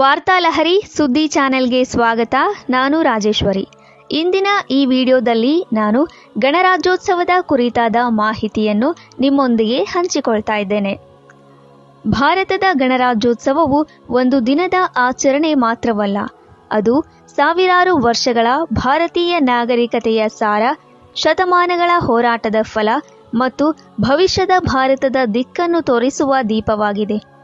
ವಾರ್ತಾಲಹರಿ ಸುದ್ದಿ ಚಾನೆಲ್ಗೆ ಸ್ವಾಗತ. ನಾನು ರಾಜೇಶ್ವರಿ. ಇಂದಿನ ಈ ವಿಡಿಯೋದಲ್ಲಿ ನಾನು ಗಣರಾಜ್ಯೋತ್ಸವದ ಕುರಿತಾದ ಮಾಹಿತಿಯನ್ನು ನಿಮ್ಮೊಂದಿಗೆ ಹಂಚಿಕೊಳ್ತಾ ಇದ್ದೇನೆ. ಭಾರತದ ಗಣರಾಜ್ಯೋತ್ಸವವು ಒಂದು ದಿನದ ಆಚರಣೆ ಮಾತ್ರವಲ್ಲ, ಅದು ಸಾವಿರಾರು ವರ್ಷಗಳ ಭಾರತೀಯ ನಾಗರಿಕತೆಯ ಸಾರ, ಶತಮಾನಗಳ ಹೋರಾಟದ ಫಲ ಮತ್ತು ಭವಿಷ್ಯದ ಭಾರತದ ದಿಕ್ಕನ್ನು ತೋರಿಸುವ ದೀಪವಾಗಿದೆ.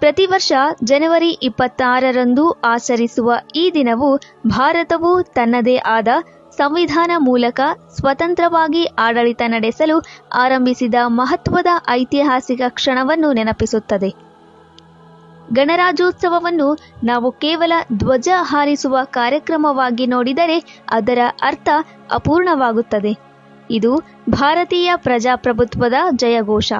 ಪ್ರತಿ ವರ್ಷ ಜನವರಿ ಇಪ್ಪತ್ತಾರರಂದು ಆಚರಿಸುವ ಈ ದಿನವು ಭಾರತವು ತನ್ನದೇ ಆದ ಸಂವಿಧಾನ ಮೂಲಕ ಸ್ವತಂತ್ರವಾಗಿ ಆಡಳಿತ ನಡೆಸಲು ಆರಂಭಿಸಿದ ಮಹತ್ವದ ಐತಿಹಾಸಿಕ ಕ್ಷಣವನ್ನು ನೆನಪಿಸುತ್ತದೆ. ಗಣರಾಜ್ಯೋತ್ಸವವನ್ನು ನಾವು ಕೇವಲ ಧ್ವಜ ಹಾರಿಸುವ ಕಾರ್ಯಕ್ರಮವಾಗಿ ನೋಡಿದರೆ ಅದರ ಅರ್ಥ ಅಪೂರ್ಣವಾಗುತ್ತದೆ. ಇದು ಭಾರತೀಯ ಪ್ರಜಾಪ್ರಭುತ್ವದ ಜಯಘೋಷ,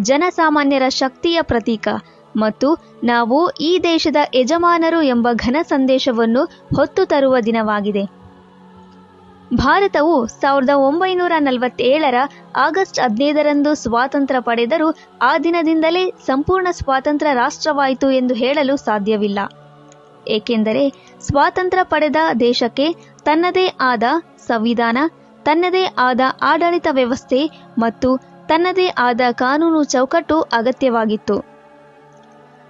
ಜನಸಾಮಾನ್ಯರ ಶಕ್ತಿಯ ಪ್ರತೀಕ. ಮತ್ತು ನಾವು ಈ ದೇಶದ ಯಜಮಾನರು ಎಂಬ ಘನ ಸಂದೇಶವನ್ನು ಹೊತ್ತು ತರುವ ದಿನವಾಗಿದೆ. ಭಾರತವು ಸಾವಿರದ ಒಂಬೈನೂರ ನಲವತ್ತೇಳರ ಆಗಸ್ಟ್ ಹದಿನೈದರಂದು ಸ್ವಾತಂತ್ರ್ಯ ಪಡೆದರೂ ಆ ದಿನದಿಂದಲೇ ಸಂಪೂರ್ಣ ಸ್ವಾತಂತ್ರ್ಯ ರಾಷ್ಟ್ರವಾಯಿತು ಎಂದು ಹೇಳಲು ಸಾಧ್ಯವಿಲ್ಲ. ಏಕೆಂದರೆ ಸ್ವಾತಂತ್ರ್ಯ ಪಡೆದ ದೇಶಕ್ಕೆ ತನ್ನದೇ ಆದ ಸಂವಿಧಾನ, ತನ್ನದೇ ಆದ ಆಡಳಿತ ವ್ಯವಸ್ಥೆ ಮತ್ತು ತನ್ನದೇ ಆದ ಕಾನೂನು ಚೌಕಟ್ಟು ಅಗತ್ಯವಾಗಿತ್ತು.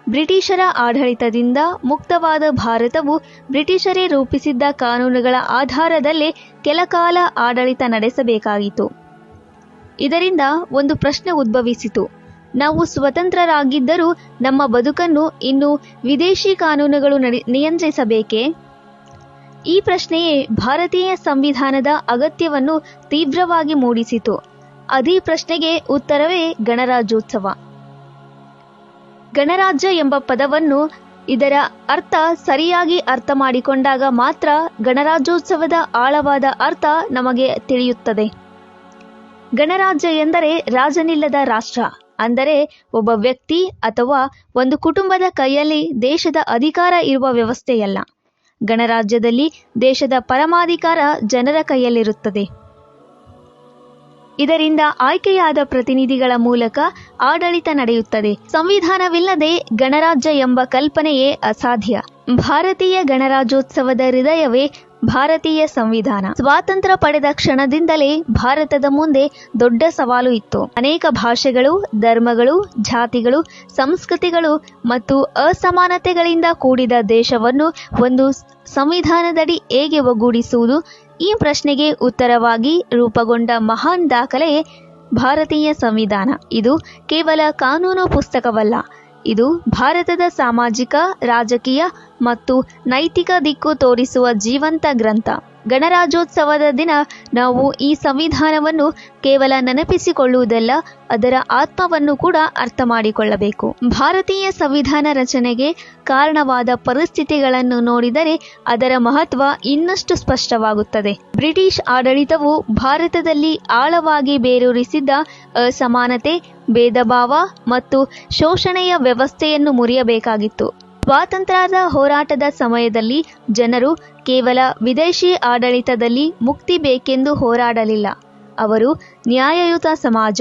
ಬ್ರಿಟಿಷರ ಆಡಳಿತದಿಂದ ಮುಕ್ತವಾದ ಭಾರತವು ಬ್ರಿಟಿಷರೇ ರೂಪಿಸಿದ್ದ ಕಾನೂನುಗಳ ಆಧಾರದಲ್ಲೇ ಕೆಲಕಾಲ ಆಡಳಿತ ನಡೆಸಬೇಕಾಗಿತ್ತು ಇದರಿಂದ ಒಂದು ಪ್ರಶ್ನೆ ಉದ್ಭವಿಸಿತು. ನಾವು ಸ್ವತಂತ್ರರಾಗಿದ್ದರೂ ನಮ್ಮ ಬದುಕನ್ನು ಇನ್ನು ವಿದೇಶಿ ಕಾನೂನುಗಳು ನಡೆ, ನಿಯಂತ್ರಿಸಬೇಕೇ? ಈ ಪ್ರಶ್ನೆಯೇ ಭಾರತೀಯ ಸಂವಿಧಾನದ ಅಗತ್ಯವನ್ನು ತೀವ್ರವಾಗಿ ಮೂಡಿಸಿತು. ಅದೇ ಪ್ರಶ್ನೆಗೆ ಉತ್ತರವೇ ಗಣರಾಜ್ಯೋತ್ಸವ. ಗಣರಾಜ್ಯ ಎಂಬ ಪದವನ್ನು ಇದರ ಅರ್ಥ ಸರಿಯಾಗಿ ಅರ್ಥ ಮಾಡಿಕೊಂಡಾಗ ಮಾತ್ರ ಗಣರಾಜ್ಯೋತ್ಸವದ ಆಳವಾದ ಅರ್ಥ ನಮಗೆ ತಿಳಿಯುತ್ತದೆ. ಗಣರಾಜ್ಯ ಎಂದರೆ ರಾಜನಿಲ್ಲದ ರಾಷ್ಟ್ರ. ಅಂದರೆ ಒಬ್ಬ ವ್ಯಕ್ತಿ ಅಥವಾ ಒಂದು ಕುಟುಂಬದ ಕೈಯಲ್ಲಿ ದೇಶದ ಅಧಿಕಾರ ಇರುವ ವ್ಯವಸ್ಥೆಯಲ್ಲ. ಗಣರಾಜ್ಯದಲ್ಲಿ ದೇಶದ ಪರಮಾಧಿಕಾರ ಜನರ ಕೈಯಲ್ಲಿರುತ್ತದೆ. ಇದರಿಂದ ಆಯ್ಕೆಯಾದ ಪ್ರತಿನಿಧಿಗಳ ಮೂಲಕ ಆಡಳಿತ ನಡೆಯುತ್ತದೆ. ಸಂವಿಧಾನವಿಲ್ಲದೆ ಗಣರಾಜ್ಯ ಎಂಬ ಕಲ್ಪನೆಯೇ ಅಸಾಧ್ಯ. ಭಾರತೀಯ ಗಣರಾಜ್ಯೋತ್ಸವದ ಹೃದಯವೇ ಭಾರತೀಯ ಸಂವಿಧಾನ. ಸ್ವಾತಂತ್ರ್ಯ ಪಡೆದ ಕ್ಷಣದಿಂದಲೇ ಭಾರತದ ಮುಂದೆ ದೊಡ್ಡ ಸವಾಲು ಇತ್ತು. ಅನೇಕ ಭಾಷೆಗಳು, ಧರ್ಮಗಳು, ಜಾತಿಗಳು, ಸಂಸ್ಕೃತಿಗಳು ಮತ್ತು ಅಸಮಾನತೆಗಳಿಂದ ಕೂಡಿದ ದೇಶವನ್ನು ಒಂದು ಸಂವಿಧಾನದಡಿ ಹೇಗೆ ಒಗ್ಗೂಡಿಸುವುದು ಈ ಪ್ರಶ್ನೆಗೆ ಉತ್ತರವಾಗಿ ರೂಪುಗೊಂಡ ಮಹಾನ್ ದಾಖಲೆ ಭಾರತೀಯ ಸಂವಿಧಾನ. ಇದು ಕೇವಲ ಕಾನೂನು ಪುಸ್ತಕವಲ್ಲ, ಇದು ಭಾರತದ ಸಾಮಾಜಿಕ, ರಾಜಕೀಯ ಮತ್ತು ನೈತಿಕ ದಿಕ್ಕು ತೋರಿಸುವ ಜೀವಂತ ಗ್ರಂಥ. ಗಣರಾಜ್ಯೋತ್ಸವದ ದಿನ ನಾವು ಈ ಸಂವಿಧಾನವನ್ನು ಕೇವಲ ನೆನಪಿಸಿಕೊಳ್ಳುವುದಲ್ಲ, ಅದರ ಆತ್ಮವನ್ನು ಕೂಡ ಅರ್ಥ ಮಾಡಿಕೊಳ್ಳಬೇಕು. ಭಾರತೀಯ ಸಂವಿಧಾನ ರಚನೆಗೆ ಕಾರಣವಾದ ಪರಿಸ್ಥಿತಿಗಳನ್ನು ನೋಡಿದರೆ ಅದರ ಮಹತ್ವ ಇನ್ನಷ್ಟು ಸ್ಪಷ್ಟವಾಗುತ್ತದೆ. ಬ್ರಿಟಿಷ್ ಆಡಳಿತವು ಭಾರತದಲ್ಲಿ ಆಳವಾಗಿ ಬೇರೂರಿಸಿದ್ದ ಅಸಮಾನತೆ, ಭೇದಭಾವ ಮತ್ತು ಶೋಷಣೆಯ ವ್ಯವಸ್ಥೆಯನ್ನು ಮುರಿಯಬೇಕಾಗಿತ್ತು. ಸ್ವಾತಂತ್ರ್ಯದ ಹೋರಾಟದ ಸಮಯದಲ್ಲಿ ಜನರು ಕೇವಲ ವಿದೇಶಿ ಆಡಳಿತದಲ್ಲಿ ಮುಕ್ತಿ ಬೇಕೆಂದು ಹೋರಾಡಲಿಲ್ಲ. ಅವರು ನ್ಯಾಯಯುತ ಸಮಾಜ,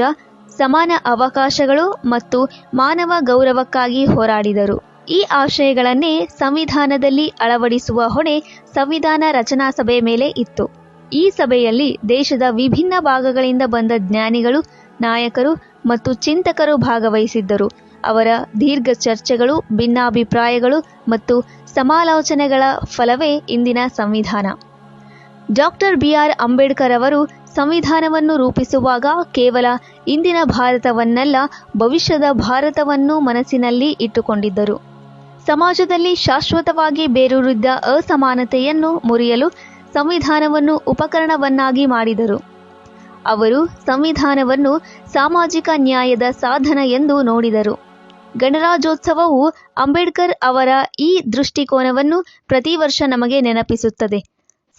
ಸಮಾನ ಅವಕಾಶಗಳು ಮತ್ತು ಮಾನವ ಗೌರವಕ್ಕಾಗಿ ಹೋರಾಡಿದರು. ಈ ಆಶಯಗಳನ್ನೇ ಸಂವಿಧಾನದಲ್ಲಿ ಅಳವಡಿಸುವ ಹೊಣೆ ಸಂವಿಧಾನ ರಚನಾ ಸಭೆ ಮೇಲೆ ಇತ್ತು. ಈ ಸಭೆಯಲ್ಲಿ ದೇಶದ ವಿಭಿನ್ನ ಭಾಗಗಳಿಂದ ಬಂದ ಜ್ಞಾನಿಗಳು, ನಾಯಕರು ಮತ್ತು ಚಿಂತಕರು ಭಾಗವಹಿಸಿದ್ದರು. ಅವರ ದೀರ್ಘ ಚರ್ಚೆಗಳು, ಭಿನ್ನಾಭಿಪ್ರಾಯಗಳು ಮತ್ತು ಸಮಾಲೋಚನೆಗಳ ಫಲವೇ ಇಂದಿನ ಸಂವಿಧಾನ. ಡಾಕ್ಟರ್ ಬಿ ಆರ್ ಅಂಬೇಡ್ಕರ್ ಅವರು ಸಂವಿಧಾನವನ್ನು ರೂಪಿಸುವಾಗ ಕೇವಲ ಇಂದಿನ ಭಾರತವನ್ನಲ್ಲ, ಭವಿಷ್ಯದ ಭಾರತವನ್ನು ಮನಸ್ಸಿನಲ್ಲಿ ಇಟ್ಟುಕೊಂಡಿದ್ದರು. ಸಮಾಜದಲ್ಲಿ ಶಾಶ್ವತವಾಗಿ ಬೇರೂರಿದ್ದ ಅಸಮಾನತೆಯನ್ನು ಮುರಿಯಲು ಸಂವಿಧಾನವನ್ನು ಉಪಕರಣವನ್ನಾಗಿ ಮಾಡಿದರು. ಅವರು ಸಂವಿಧಾನವನ್ನು ಸಾಮಾಜಿಕ ನ್ಯಾಯದ ಸಾಧನ ಎಂದು ನೋಡಿದರು. ಗಣರಾಜ್ಯೋತ್ಸವವು ಅಂಬೇಡ್ಕರ್ ಅವರ ಈ ದೃಷ್ಟಿಕೋನವನ್ನು ಪ್ರತಿ ವರ್ಷ ನಮಗೆ ನೆನಪಿಸುತ್ತದೆ.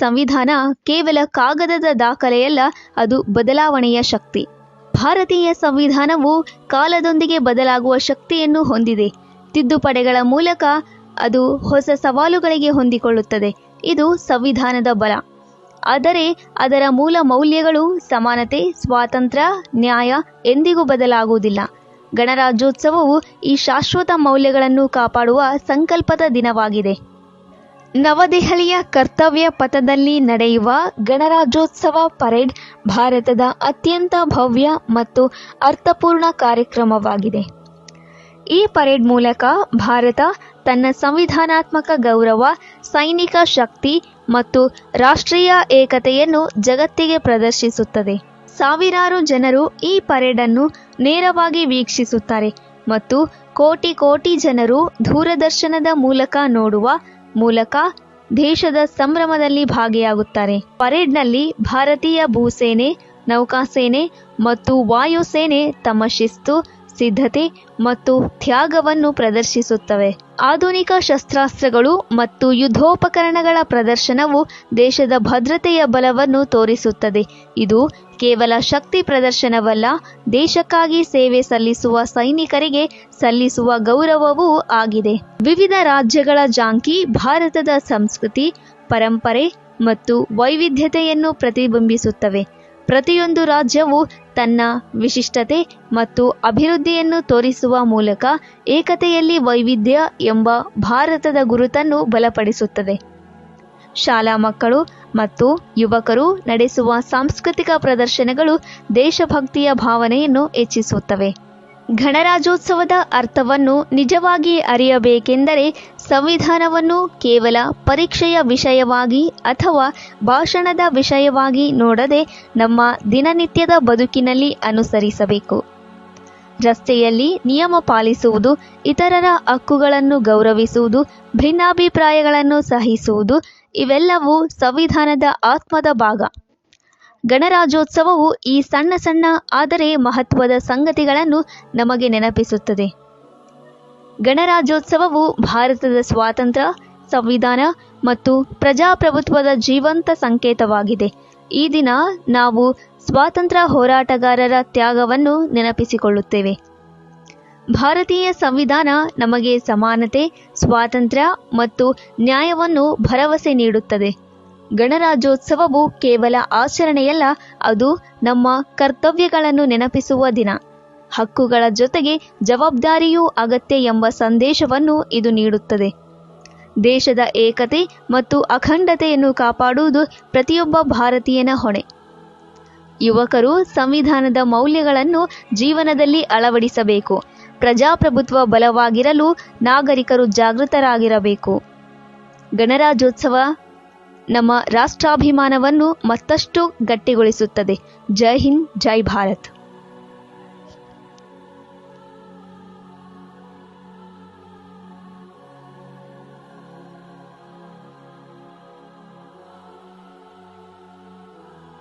ಸಂವಿಧಾನ ಕೇವಲ ಕಾಗದದ ದಾಖಲೆಯಲ್ಲ, ಅದು ಬದಲಾವಣೆಯ ಶಕ್ತಿ. ಭಾರತೀಯ ಸಂವಿಧಾನವು ಕಾಲದೊಂದಿಗೆ ಬದಲಾಗುವ ಶಕ್ತಿಯನ್ನು ಹೊಂದಿದೆ. ತಿದ್ದುಪಡೆಗಳ ಮೂಲಕ ಅದು ಹೊಸ ಸವಾಲುಗಳಿಗೆ ಹೊಂದಿಕೊಳ್ಳುತ್ತದೆ. ಇದು ಸಂವಿಧಾನದ ಬಲ. ಆದರೆ ಅದರ ಮೂಲ ಮೌಲ್ಯಗಳು ಸಮಾನತೆ, ಸ್ವಾತಂತ್ರ್ಯ, ನ್ಯಾಯ ಎಂದಿಗೂ ಬದಲಾಗುವುದಿಲ್ಲ. ಗಣರಾಜ್ಯೋತ್ಸವವು ಈ ಶಾಶ್ವತ ಮೌಲ್ಯಗಳನ್ನು ಕಾಪಾಡುವ ಸಂಕಲ್ಪದ ದಿನವಾಗಿದೆ. ನವದೆಹಲಿಯ ಕರ್ತವ್ಯ ಪಥದಲ್ಲಿ ನಡೆಯುವ ಗಣರಾಜ್ಯೋತ್ಸವ ಪರೇಡ್ ಭಾರತದ ಅತ್ಯಂತ ಭವ್ಯ ಮತ್ತು ಅರ್ಥಪೂರ್ಣ ಕಾರ್ಯಕ್ರಮವಾಗಿದೆ. ಈ ಪರೇಡ್ ಮೂಲಕ ಭಾರತ ತನ್ನ ಸಂವಿಧಾನಾತ್ಮಕ ಗೌರವ, ಸೈನಿಕ ಶಕ್ತಿ ಮತ್ತು ರಾಷ್ಟ್ರೀಯ ಏಕತೆಯನ್ನು ಜಗತ್ತಿಗೆ ಪ್ರದರ್ಶಿಸುತ್ತದೆ. ಸಾವಿರಾರು ಜನರು ಈ ಪರೇಡ್ ಅನ್ನು ನೇರವಾಗಿ ವೀಕ್ಷಿಸುತ್ತಾರೆ ಮತ್ತು ಕೋಟಿ ಕೋಟಿ ಜನರು ದೂರದರ್ಶನದ ಮೂಲಕ ನೋಡುವ ಮೂಲಕ ದೇಶದ ಸಂಭ್ರಮದಲ್ಲಿ ಭಾಗಿಯಾಗುತ್ತಾರೆ. ಪರೇಡ್ನಲ್ಲಿ ಭಾರತೀಯ ಭೂಸೇನೆ, ನೌಕಾಸೇನೆ ಮತ್ತು ವಾಯುಸೇನೆ ತಮ್ಮ ಶಿಸ್ತು ಸಿದ್ಧತೆ ಮತ್ತು ತ್ಯಾಗವನ್ನು ಪ್ರದರ್ಶಿಸುತ್ತವೆ. ಆಧುನಿಕ ಶಸ್ತ್ರಾಸ್ತ್ರಗಳು ಮತ್ತು ಯುದ್ಧೋಪಕರಣಗಳ ಪ್ರದರ್ಶನವು ದೇಶದ ಭದ್ರತೆಯ ಬಲವನ್ನು ತೋರಿಸುತ್ತದೆ. ಇದು ಕೇವಲ ಶಕ್ತಿ ಪ್ರದರ್ಶನವಲ್ಲ, ದೇಶಕ್ಕಾಗಿ ಸೇವೆ ಸಲ್ಲಿಸುವ ಸೈನಿಕರಿಗೆ ಸಲ್ಲಿಸುವ ಗೌರವವೂ ಆಗಿದೆ. ವಿವಿಧ ರಾಜ್ಯಗಳ ಜಾಂಕಿ, ಭಾರತದ ಸಂಸ್ಕೃತಿ, ಪರಂಪರೆ ಮತ್ತು ವೈವಿಧ್ಯತೆಯನ್ನು ಪ್ರತಿಬಿಂಬಿಸುತ್ತವೆ. ಪ್ರತಿಯೊಂದು ರಾಜ್ಯವು ತನ್ನ ವಿಶಿಷ್ಟತೆ ಮತ್ತು ಅಭಿವೃದ್ಧಿಯನ್ನು ತೋರಿಸುವ ಮೂಲಕ ಏಕತೆಯಲ್ಲಿ ವೈವಿಧ್ಯ ಎಂಬ ಭಾರತದ ಗುರುತನ್ನು ಬಲಪಡಿಸುತ್ತದೆ. ಶಾಲಾ ಮಕ್ಕಳು ಮತ್ತು ಯುವಕರು ನಡೆಸುವ ಸಾಂಸ್ಕೃತಿಕ ಪ್ರದರ್ಶನಗಳು ದೇಶಭಕ್ತಿಯ ಭಾವನೆಯನ್ನು ಹೆಚ್ಚಿಸುತ್ತವೆ. ಗಣರಾಜ್ಯೋತ್ಸವದ ಅರ್ಥವನ್ನು ನಿಜವಾಗಿ ಅರಿಯಬೇಕೆಂದರೆ ಸಂವಿಧಾನವನ್ನು ಕೇವಲ ಪರೀಕ್ಷೆಯ ವಿಷಯವಾಗಿ ಅಥವಾ ಭಾಷಣದ ವಿಷಯವಾಗಿ ನೋಡದೆ ನಮ್ಮ ದಿನನಿತ್ಯದ ಬದುಕಿನಲ್ಲಿ ಅನುಸರಿಸಬೇಕು. ರಸ್ತೆಯಲ್ಲಿ ನಿಯಮ ಪಾಲಿಸುವುದು, ಇತರರ ಹಕ್ಕುಗಳನ್ನು ಗೌರವಿಸುವುದು, ಭಿನ್ನಾಭಿಪ್ರಾಯಗಳನ್ನು ಸಹಿಸುವುದು, ಇವೆಲ್ಲವೂ ಸಂವಿಧಾನದ ಆತ್ಮದ ಭಾಗ. ಗಣರಾಜ್ಯೋತ್ಸವವು ಈ ಸಣ್ಣ ಸಣ್ಣ ಆದರೆ ಮಹತ್ವದ ಸಂಗತಿಗಳನ್ನು ನಮಗೆ ನೆನಪಿಸುತ್ತದೆ. ಗಣರಾಜ್ಯೋತ್ಸವವು ಭಾರತದ ಸ್ವಾತಂತ್ರ್ಯ, ಸಂವಿಧಾನ ಮತ್ತು ಪ್ರಜಾಪ್ರಭುತ್ವದ ಜೀವಂತ ಸಂಕೇತವಾಗಿದೆ. ಈ ದಿನ ನಾವು ಸ್ವಾತಂತ್ರ್ಯ ಹೋರಾಟಗಾರರ ತ್ಯಾಗವನ್ನು ನೆನಪಿಸಿಕೊಳ್ಳುತ್ತೇವೆ. ಭಾರತೀಯ ಸಂವಿಧಾನ ನಮಗೆ ಸಮಾನತೆ, ಸ್ವಾತಂತ್ರ್ಯ ಮತ್ತು ನ್ಯಾಯವನ್ನು ಭರವಸೆ ನೀಡುತ್ತದೆ. ಗಣರಾಜ್ಯೋತ್ಸವವು ಕೇವಲ ಆಚರಣೆಯಲ್ಲ, ಅದು ನಮ್ಮ ಕರ್ತವ್ಯಗಳನ್ನು ನೆನಪಿಸುವ ದಿನ. ಹಕ್ಕುಗಳ ಜೊತೆಗೆ ಜವಾಬ್ದಾರಿಯೂ ಅಗತ್ಯ ಎಂಬ ಸಂದೇಶವನ್ನು ಇದು ನೀಡುತ್ತದೆ. ದೇಶದ ಏಕತೆ ಮತ್ತು ಅಖಂಡತೆಯನ್ನು ಕಾಪಾಡುವುದು ಪ್ರತಿಯೊಬ್ಬ ಭಾರತೀಯನ ಹೊಣೆ. ಯುವಕರು ಸಂವಿಧಾನದ ಮೌಲ್ಯಗಳನ್ನು ಜೀವನದಲ್ಲಿ ಅಳವಡಿಸಬೇಕು. ಪ್ರಜಾಪ್ರಭುತ್ವ ಬಲವಾಗಿರಲು ನಾಗರಿಕರು ಜಾಗೃತರಾಗಿರಬೇಕು. ಗಣರಾಜ್ಯೋತ್ಸವ ನಮ್ಮ ರಾಷ್ಟ್ರಾಭಿಮಾನವನ್ನು ಮತ್ತಷ್ಟು ಗಟ್ಟಿಗೊಳಿಸುತ್ತದೆ. ಜೈ ಹಿಂದ್ ಜೈ ಭಾರತ್.